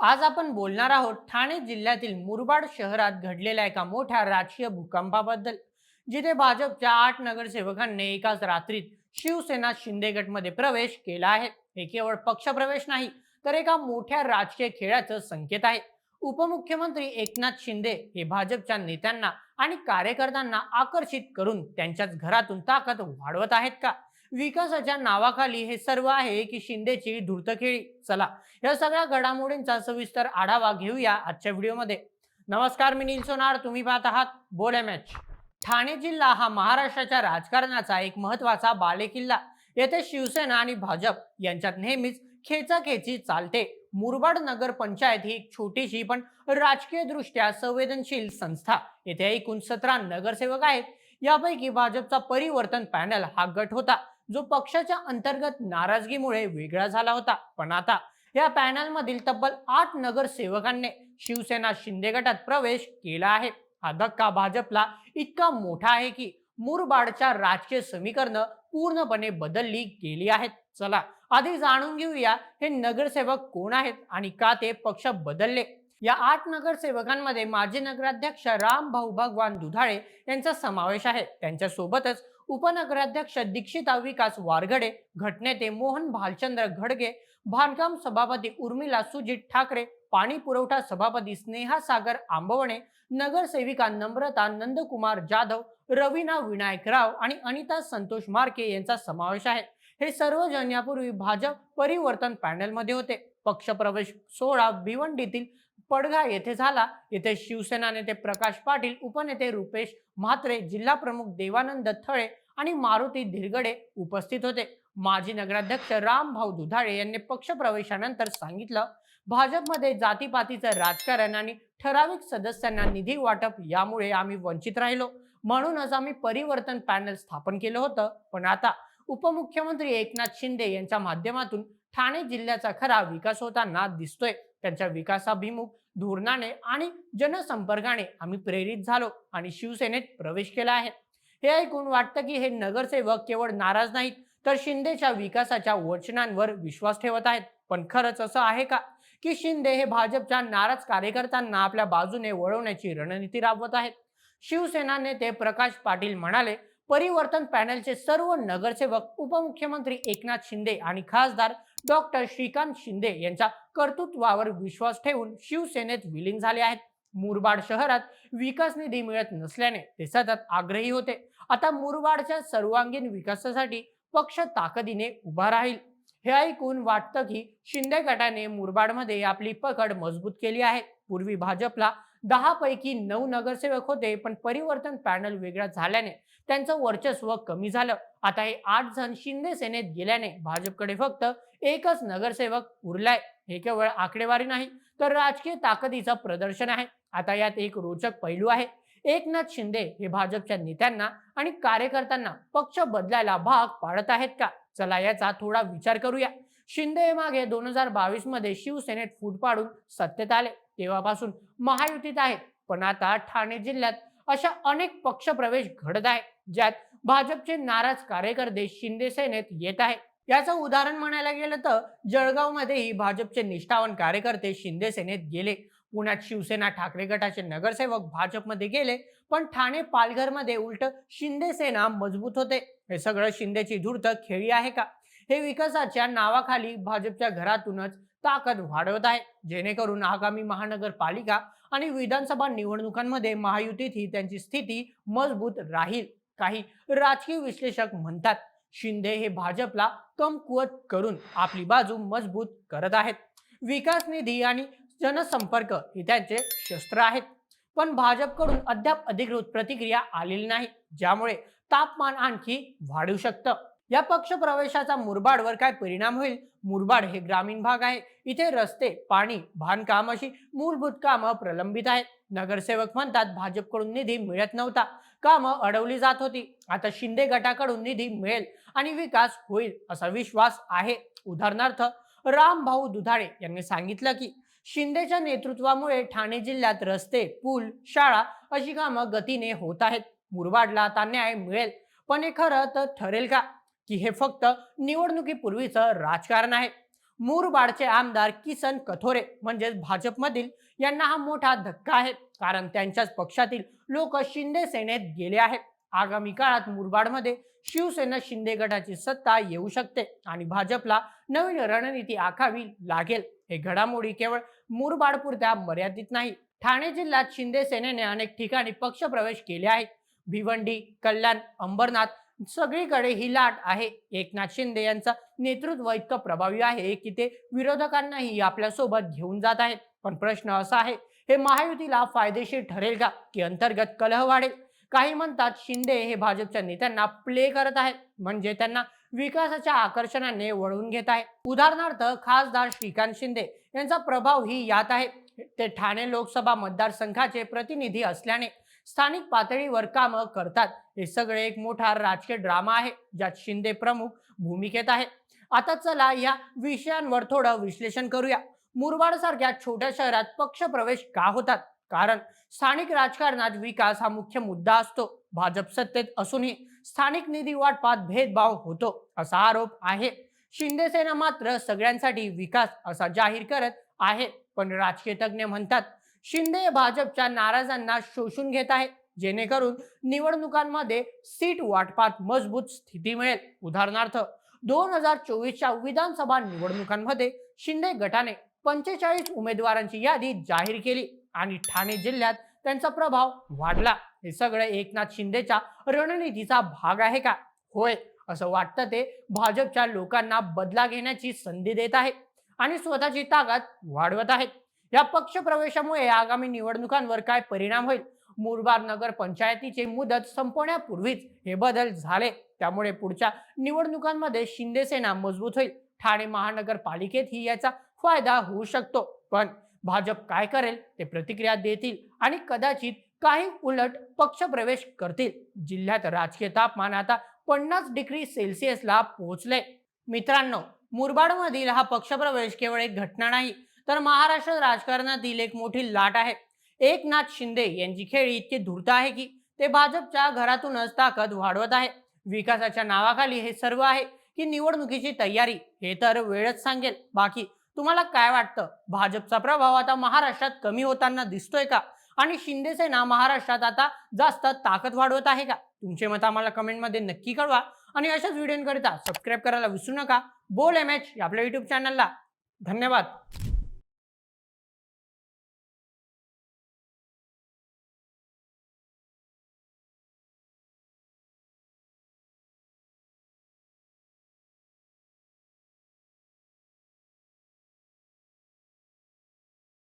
आज आपण बोलणार आहोत ठाणे जिल्ह्यातील मुरबाड शहरात घडलेल्या एका मोठ्या राजकीय भूकंपाबद्दल जिथे भाजपच्या आठ नगरसेवकांनी एकाच रात्रीत शिवसेना शिंदे गटमध्ये प्रवेश केला आहे. हे केवळ पक्षप्रवेश नाही तर एका मोठ्या राजकीय खेळाचं संकेत आहे. उपमुख्यमंत्री एकनाथ शिंदे हे भाजपच्या नेत्यांना आणि कार्यकर्त्यांना आकर्षित करून त्यांच्याच घरातून ताकद वाढवत आहेत का? विकासाच्या नावाखाली हे सर्व आहे की शिंदेची धूर्तखेळी. चला या सगळ्या घडामोडींचा सविस्तर आढावा घेऊया आजच्या व्हिडिओमध्ये. नमस्कार मी नील सोनार. तुम्ही पाहत आहात बोले मॅच. ठाणे जिल्हा हा महाराष्ट्राच्या राजकारणाचा एक महत्त्वाचा बालेकिल्ला. येथे शिवसेना आणि भाजप यांच्यात नेहमीच खेचाखेची चालते. मुरबाड नगर पंचायत ही एक छोटीशी पण राजकीय दृष्ट्या संवेदनशील संस्था. येथे एकूण सतरा नगरसेवक आहेत. यापैकी भाजपचा परिवर्तन पॅनल हा गट होता. जो पक्षाच्या अंतर्गत नाराजगीमुळे वेगळा झाला होता. पण आता या पॅनलमधील तब्बल आठ नगरसेवकांनी शिवसेना शिंदे गटात प्रवेश केला आहे. हा धक्का भाजपला इतका मोठा आहे की मुरबाडच्या राजकीय समीकरणं पूर्णपणे बदलली गेली आहेत. चला आधी जाणून घेऊया हे नगरसेवक कोण आहेत आणि का ते पक्ष बदलले? या आठ नगरसेवकांमध्ये माजी नगराध्यक्ष राम भाऊ भगवान दुधाळे यांचा समावेश आहे. त्यांच्या सोबतच उपनगराध्यक्ष दीक्षिता विकास वारगडे घटनेते मोहन भालचंद्र घडगे बांधकाम सभापती उर्मिला सुजित ठाकरे पाणी पुरवठा सभापती स्नेहा सागर आंबवणे नगरसेविका नम्रता नंदकुमार जाधव रवीना विनायक राव आणि अनिता संतोष मार्के यांचा समावेश आहे. हे सर्वजण यापूर्वी भाजप परिवर्तन पॅनलमध्ये होते. पक्षप्रवेश सोहळा भिवंडीतील पडघा येथे झाला. येथे शिवसेना नेते प्रकाश पाटील उपनेते रुपेश म्हात्रे जिल्हा प्रमुख देवानंद थळे आणि मारुती धिरगडे उपस्थित होते. माजी नगराध्यक्ष राम भाऊ दुधाळे यांनी पक्षप्रवेशानंतर सांगितलं भाजपमध्ये जातीपातीचं राजकारण आणि ठराविक सदस्यांना निधी वाटप यामुळे आम्ही वंचित राहिलो. म्हणूनच आम्ही परिवर्तन पॅनल स्थापन केलं होतं. पण आता उपमुख्यमंत्री एकनाथ शिंदे यांच्या माध्यमातून ठाणे जिल्ह्याचा खरा विकास होताना दिसतोय. त्यांच्या विकासाभिमुख धोरणाने आणि जनसंपर्काने आम्ही प्रेरित झालो आणि शिवसेनेत प्रवेश केला आहे. हे ऐकून वाटतं की हे नगरसेवक केवळ नाराज नाहीत तर शिंदेच्या विकासाच्या वचनांवर विश्वास ठेवत आहेत. पण खरंच असं आहे का की शिंदे हे भाजपच्या नाराज कार्यकर्त्यांना आपल्या बाजूने वळवण्याची रणनीती राबवत आहेत? शिवसेना नेते प्रकाश पाटील म्हणाले परिवर्तन पॅनलचे सर्व नगरसेवक उपमुख्यमंत्री एकनाथ शिंदे आणि खासदार डॉक्टर श्रीकांत शिंदे यांच्या कर्तृत्वावर विश्वास ठेवून शिवसेनेत विलीन झाले आहेत. मुरबाड शहरात विकास निधी मिळत नसल्याने ते सतत आग्रही होते. आता मुरबाडच्या सर्वांगीण विकासासाठी पक्ष ताकदीने उभा राहील. हे ऐकून वाटतं की शिंदे गटाने मुरबाडमध्ये आपली पकड मजबूत केली आहे. पूर्वी भाजपला दहा पैकी नऊ नगरसेवक होते पण परिवर्तन पॅनल वेगळा झाल्याने त्यांचं वर्चस्व कमी झालं. आता हे आठ जण शिंदे सेनेत गेल्याने भाजपकडे फक्त एकच नगरसेवक उरलाय. हे केवळ आकडेवारी नाही तर राजकीय ताकदीचं प्रदर्शन आहे. आता यात एक रोचक पैलू आहे. एकनाथ शिंदे हे भाजपच्या नेत्यांना आणि कार्यकर्त्यांना पक्ष बदलायला भाग पाडत आहेत का? चला याचा थोडा विचार करूया. शिंदे मागे दोन हजार बावीसमध्ये शिवसेनेत फूट पाडून सत्तेत आले. तेव्हापासून महायुतीत आहेत. पण आता ठाणे जिल्ह्यात अशा अनेक पक्षप्रवेश घडत आहे ज्यात भाजपचे नाराज कार्यकर्ते शिंदे सेनेत येत आहे याचं उदाहरण म्हणायला गेलं तर जळगावमध्येही भाजपचे निष्ठावान कार्यकर्ते शिंदे सेनेत गेले. पुण्यात शिवसेना ठाकरे गटाचे नगरसेवक भाजपमध्ये गेले पण ठाणे पालघरमध्ये उलट शिंदे सेना मजबूत होते. हे सगळं शिंदेची धूर्त खेळी आहे का? हे विकासाच्या नावाखाली भाजपच्या घरातूनच ताकद वाढवत आहे. जेणेकरून आगामी महानगरपालिका आणि विधानसभा निवडणुकांमध्ये महायुतीत ही त्यांची स्थिती मजबूत राहील. काही राजकीय विश्लेषक म्हणतात शिंदे हे भाजपला कमकुवत करून आपली बाजू मजबूत करत आहेत. विकास निधी आणि जनसंपर्क हे त्यांचे शस्त्र आहेत. पण भाजपकडून अद्याप अधिकृत प्रतिक्रिया आलेली नाही. ज्यामुळे तापमान आणखी वाढू शकतं. या पक्ष प्रवेशाचा मुरबाडवर काय परिणाम होईल? मुरबाड हे ग्रामीण भाग आहे. इथे रस्ते पाणी बांधकाम अशी मूलभूत कामं प्रलंबित आहेत. नगरसेवक म्हणतात भाजपकडून निधी मिळत नव्हता. कामं अडवली जात होती. आता शिंदे गटाकडून निधी मिळेल आणि विकास होईल असा विश्वास आहे. उदाहरणार्थ राम भाऊ दुधाळे यांनी सांगितलं की शिंदेच्या नेतृत्वामुळे ठाणे जिल्ह्यात रस्ते पूल शाळा अशी कामं गतीने होत आहेत. मुरबाडला आता न्याय मिळेल. पण हे खरं तर ठरेल का? की हे फक्त निवडणुकीपूर्वीचं राजकारण आहे. मुरबाडचे आमदार किसन कथोरे म्हणजेच भाजपमधील यांना हा मोठा धक्का आहे. कारण त्यांच्याच पक्षातील लोक शिंदे सेनेत गेले आहेत. आगामी काळात मुरबाडमध्ये शिवसेना शिंदे गटाची सत्ता येऊ शकते आणि भाजपला नवीन रणनीती आखावी लागेल. हे घडामोडी केवळ मुरबाडपुरत्या मर्यादित नाही. ठाणे जिल्ह्यात शिंदे सेनेने अनेक ठिकाणी पक्षप्रवेश केले आहेत. भिवंडी कल्याण अंबरनाथ सगळीकडे ही लाट आहे. एकनाथ शिंदे यांचं नेतृत्व इतकं प्रभावी आहे की ते विरोधकांनाही आपल्यासोबत घेऊन जात आहेत. पण प्रश्न असा आहे हे महायुतीला फायदेशीर ठरेल का? की अंतर्गत कलह वाढेल? काही म्हणतात शिंदे हे भाजपच्या नेत्यांना प्ले करत आहेत. म्हणजे त्यांना विकासाच्या आकर्षणाने वळवून घेत आहे. उदाहरणार्थ खासदार श्रीकांत शिंदे यांचा प्रभाव ही यात आहे. ते ठाणे लोकसभा मतदारसंघाचे प्रतिनिधी असल्याने स्थानिक पातळीवर काम करतात. हे सगळे एक मोठा राजकीय ड्रामा आहे ज्यात शिंदे प्रमुख भूमिकेत आहे. आता चला या विषयांवर थोडं विश्लेषण करूया. मुरबाड सारख्या छोट्या शहरात पक्ष प्रवेश का होतात? कारण स्थानिक राजकारणात विकास हा मुख्य मुद्दा असतो. भाजप सत्तेत असूनही स्थानिक निधी वाटपात भेदभाव होतो असा आरोप आहे. शिंदे सेना मात्र सगळ्यांसाठी विकास असा जाहीर करत आहे पण राजकीय तज्ञ म्हणतात शिंदे हे भाजपच्या नाराजांना शोषून घेत आहे जेणेकरून निवडणुकांमध्ये सीट वाटपात मजबूत स्थिती मिळेल. उदाहरणार्थ दोन हजार चोवीसच्या विधानसभा निवडणुकांमध्ये शिंदे गटाने पंचेचाळीस उमेदवारांची यादी जाहीर केली आणि ठाणे जिल्ह्यात त्यांचा प्रभाव वाढला. हे सगळं एकनाथ शिंदेच्या रणनीतीचा भाग आहे का? होय असं वाटतं ते भाजपच्या लोकांना बदला घेण्याची संधी देत आहे आणि स्वतःची ताकद वाढवत आहेत या पक्ष प्रवेशामुळे आगामी निवडणुकांवर काय परिणाम होईल? मुरबाड नगर पंचायतीची मुदत संपवण्यापूर्वीच हे बदल झाले. त्यामुळे पुढच्या निवडणुकांमध्ये शिंदे सेना मजबूत होईल. ठाणे महानगरपालिकेतही याचा फायदा होऊ शकतो. पण भाजप काय करेल ते प्रतिक्रिया देतील आणि कदाचित काही उलट पक्षप्रवेश करतील. जिल्ह्यात राजकीय तापमान आता पन्नास डिग्री सेल्सिअसला पोहोचले मित्रांनो मुरबाडमधील हा पक्षप्रवेश केवळ एक घटना नाही तर महाराष्ट्र राजकारणातील एक मोठी लाट आहे. एकनाथ शिंदे यांची खेळी इतकी धूर्त आहे की ते भाजपच्या घरातूनच ताकद वाढवत आहे. विकासाच्या नावाखाली हे सर्व आहे की निवडणुकीची तयारी हे तर वेळच सांगेल. बाकी तुम्हाला काय वाटतं? भाजपचा प्रभाव आता महाराष्ट्रात कमी होताना दिसतोय का? आणि शिंदेसेना महाराष्ट्रात आता जास्त ताकद वाढवत आहे का? तुमचे मत आम्हाला कमेंटमध्ये नक्की कळवा. आणि अशाच व्हिडिओकरिता सबस्क्राईब करायला विसरू नका. बोल एम एच आपल्या युट्यूब चॅनलला धन्यवाद.